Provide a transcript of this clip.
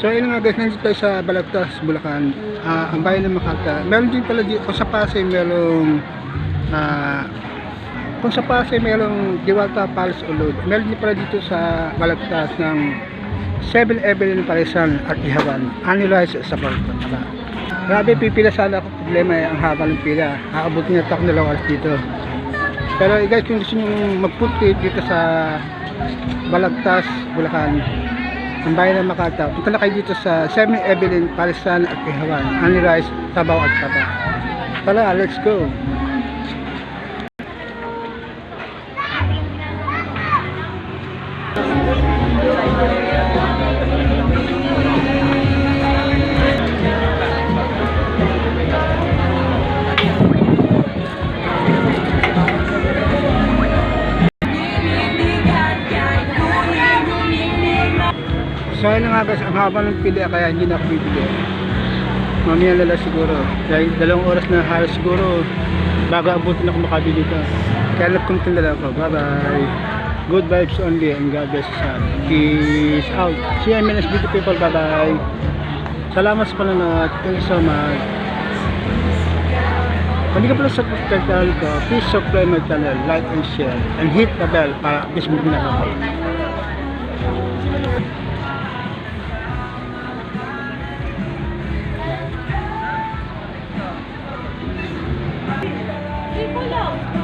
So yun nga guys, nandito tayo sa Balagtas, Bulacan, Ah, ang bayan ng Makata. Meron din pala dito, kung sa Pasay merong, ah, kung sa Pasay merong Diwata Palace Ulod, meron din pala dito sa Balagtas ng 7 Evelyn Parisan at Ihawan, annualized sa Balagtas. Grabe, pipila sana ako, problema eh, ang haba ng pila. Aabutin na ako dalawang oras dito. Pero eh, guys, kung gusto nyo mag-food dito sa Balagtas, Bulacan, ang bayan ng Makata, punta na kayo dito sa 7 Evelyn, Parisan at Ihawan, Annie Rice, Tabaw at Taba. Tara, let's go! So ayun na nga guys, ang haba ng pili kaya hindi na ako bibili. Mamaya lala siguro. Dahil dalawang oras na halos siguro bago abutin ako makabili dito. Kaya nagkuntin na lang ako. Bye bye. Good vibes only and God bless us all. Peace out. See you MNS beauty people. Bye bye. Salamat sa panonood. Thank you so much. Kung hindi ka pala subscribe channel ko, please subscribe my channel, like and share, and hit the bell para at least mo ako. now.